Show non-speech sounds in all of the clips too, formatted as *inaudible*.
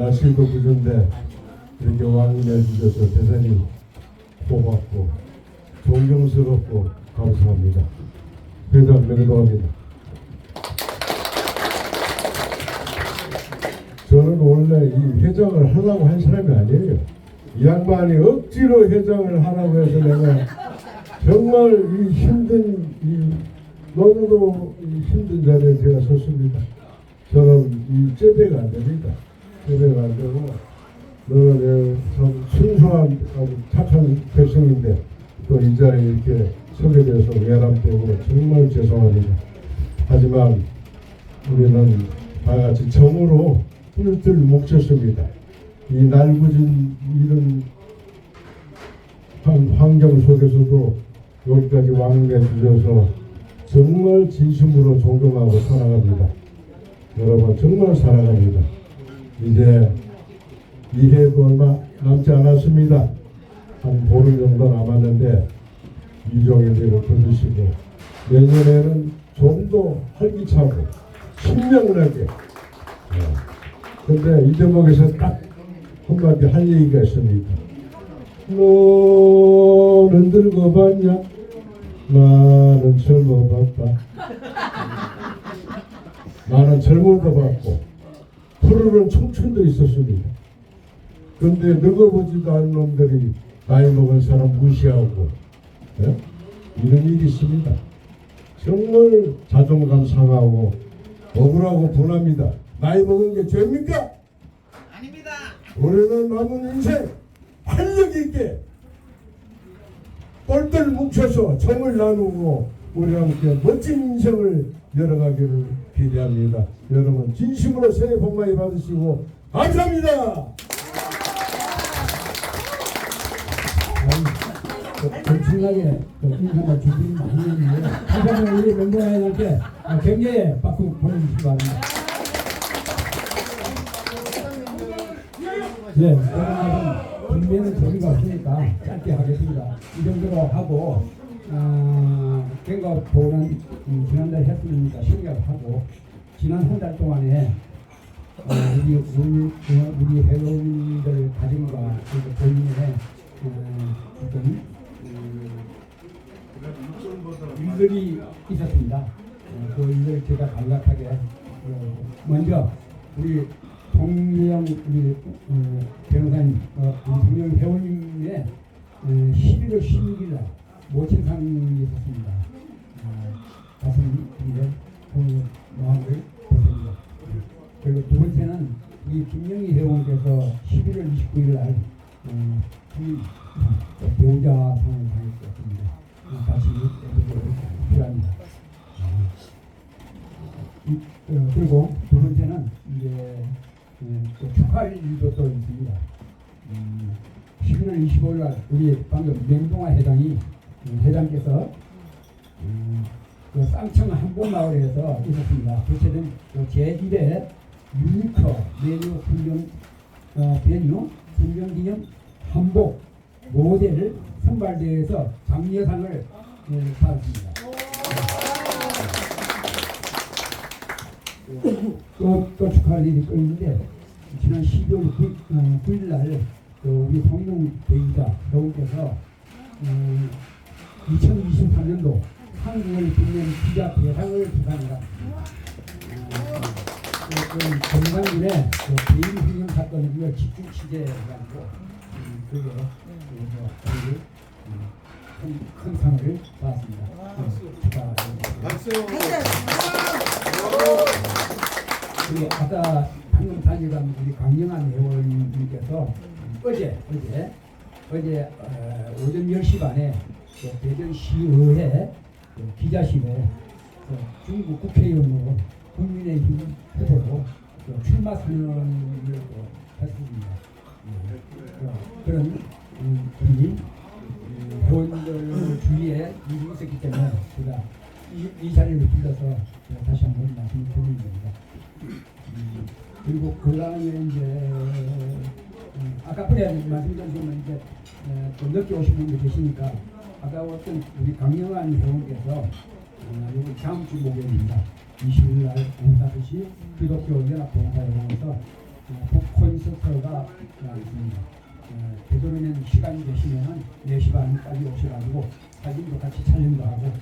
날씨도 그런데 이렇게 왕인해 주셔서 대단히 고맙고 존경스럽고 감사합니다. 회장 명도합니다. 저는 원래 이 회장을 하라고 한 사람이 아니에요. 이 양반이 억지로 회장을 하라고 해서 내가 정말 이 힘든 이 너무도 이 힘든 자리에 제가 섰습니다. 저는 이 째배가 안 됩니다. 되고 너는 참 순수한 아주 착한 백성인데 또 이 자리에 이렇게 서게 돼서 외람되고 정말 죄송합니다. 하지만 우리는 다 같이 정으로 뿔을 뭉쳤습니다. 이 날구진 이런 환- 환경 속에서도 여기까지 왕래 주셔서 정말 진심으로 존경하고 사랑합니다. 여러분 정말 사랑합니다. 이제 이해도 얼마 남지 않았습니다. 한 보름 정도 남았는데 이종일대로 거두시고 내년에는 좀 더 활기차고 신명나게 근데 이 대목에서 딱 한마디 할 얘기가 있습니다. 너는 늙어봤냐? 나는 젊어봤다. 나는 젊어도 봤고 푸르른 청춘도 있었습니다. 근데 늙어보지도 않은 놈들이 나이 먹은 사람 무시하고 예? 이런 일이 있습니다. 정말 자존감 상하고 억울하고 분합니다. 나이 먹은 게 죄입니까? 아닙니다. 우리는 남은 인생 활력 있게 똘똘 뭉쳐서 정을 나누고 우리와 함께 멋진 인생을 열어가기를 기대합니다. 여러분 진심으로 새해 복 많이 받으시고 감사합니다. 엄청나게 인상을 주신 많이 했는데 한편으로 우리 멤버들한테 굉장히 박수 보내주시기 바랍니다. 네, 오늘 분명히 재미가 없으니까 짧게 하겠습니다. 이 정도로 하고 아, 갱가 보는 음, 지난달 했으니까 생각하고 지난 한 달 동안에 어, 우리 우리 어, 우리 회원들 가정과 그리고 본인의 어, 어떤 음, 일들이 있었습니다. 어, 그 일을 제가 간략하게 어, 먼저 우리 동영 우리 어, 변호사님 어, 동영 회원님의 어, 11월 16일 날 모친상이 있었습니다. 어, 가슴 위에 그 마음을 보십니다. 그리고 두 번째는 이 김영희 회원께서 11월 29일 날 어, 이, 어, 배우자상을 당했었습니다. 어, 다시 여쭤보도록 필요합니다. 어, 이, 어, 그리고 두 번째는 이제 예, 또 축하할 일도 또 있습니다. 음, 11월 25일 날 우리 방금 맹동아 회장이 음, 회장께서 음, 그 쌍청 한복마을에서 있었습니다. 개최된 그 제1회 유니커 메뉴 훈련 어, 메뉴 훈련 기념 한복 모델 선발대회에서 장려상을 예, 받았습니다. 또, 또 축하할 일이 또 있는데 지난 12월 9일, 어, 9일 날 그 우리 대위자 배우께서 어, 2023년도 한국을 빛낸 기자 대상을 수상합니다. 그 건강일에 그 개인 훈련 사건을 우리가 집중 취재해가지고 음, 그게 그래서 음, 큰, 큰 상을 받았습니다. 네, 축하드립니다. 우리 아까 방금 다녀간 우리 강영한 회원님께서 어제 어제 어제 어, 오전 10시 반에 그 대전시의회 그 기자실에 그 중국 국회의원으로 국민의힘 후보로 그 출마 선언을 또 했습니다. 예. 어, 그런 음, 분이 음, 회원들 주위에 일이 있었기 때문에 제가 이, 이 자리를 빌려서 제가 다시 한번 말씀드리는 겁니다. 음, 그리고 그 다음에 이제 음, 아까 그래 말씀드렸지만 이제 에, 또 늦게 오신 분들 계시니까 아까 어떤 우리 강영환 회원께서 어, 여기 다음 주 목요일입니다. 20일 날 오후 5시 기독교 연합 봉사회관에서 어, 북콘서트 의사가 있습니다. 어, 되도록이면 시간이 되시면 4시 반까지 오셔가지고 사진도 같이 촬영도 하고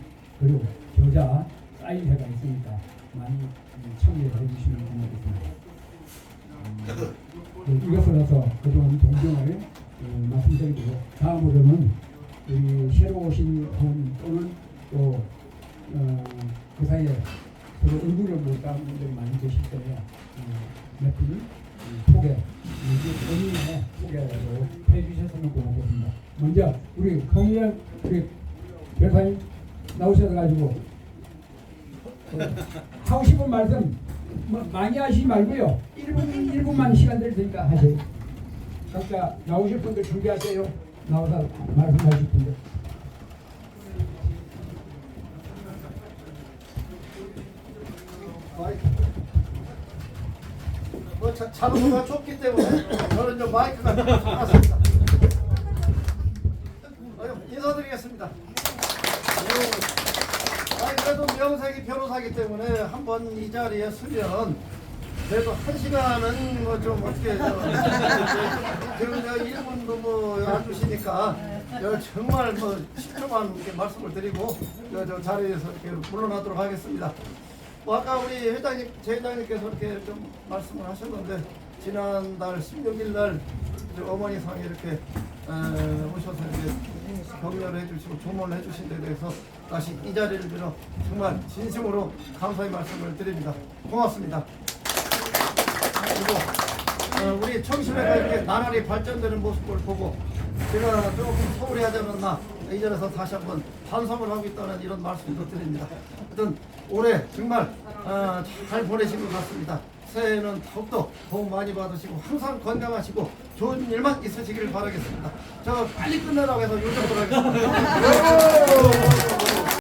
그리고 저자 사인회가 있으니까 많이 음, 참여해 주시면 고맙겠습니다. 이것으로서 그동안 동정을 어, 말씀드리고 다음으로는 새로 오신 분 또는 또 어, 그 사이에 서로 얼굴을 못 닮은 분들이 많이 계실 거예요. 어, 몇 분이 음, 소개, 본인의 소개로 해주셨으면 고맙겠습니다. 먼저 우리 공연 우리 변사님 나오셔가지고 어, 하고 싶은 말씀 뭐 많이 하시지 말고요. 1분 1분만 시간 드릴 테니까 하세요. 각자 나오실 분들 준비하세요. 나와서 말씀하실 분들. 뭐 자, 자동차가 좁기 때문에 저는 좀 마이크가 좋았습니다. 어, 인사드리겠습니다. 어, 아니 그래도 명색이 변호사기 때문에 한번 이 자리에 서면 그래도 한 시간은 뭐 좀 어떻게 *laughs* 지금 저 1분도 뭐 해주시니까 저 정말 뭐 10초만 이렇게 말씀을 드리고 저, 저 자리에서 이렇게 물러나도록 하겠습니다. 뭐 아까 우리 회장님, 제 회장님께서 이렇게 좀 말씀을 하셨는데 지난달 16일 날 어머니 상에 이렇게 에, 오셔서 이렇게 격려를 해주시고 조문을 해주신 데 대해서 다시 이 자리를 빌어 정말 진심으로 감사의 말씀을 드립니다. 고맙습니다. 그리고 어, 우리 청심회가 이렇게 나날이 발전되는 모습을 보고 제가 조금 하지 않았나 이 자리에서 다시 한번 반성을 하고 있다는 이런 말씀도 드립니다. 하여튼 올해 정말 어, 잘 보내신 것 같습니다. 새해에는 더욱더 도움 많이 받으시고 항상 건강하시고 좋은 일만 있으시길 바라겠습니다. 저 빨리 끝내라고 해서 요청을 하겠습니다. *laughs*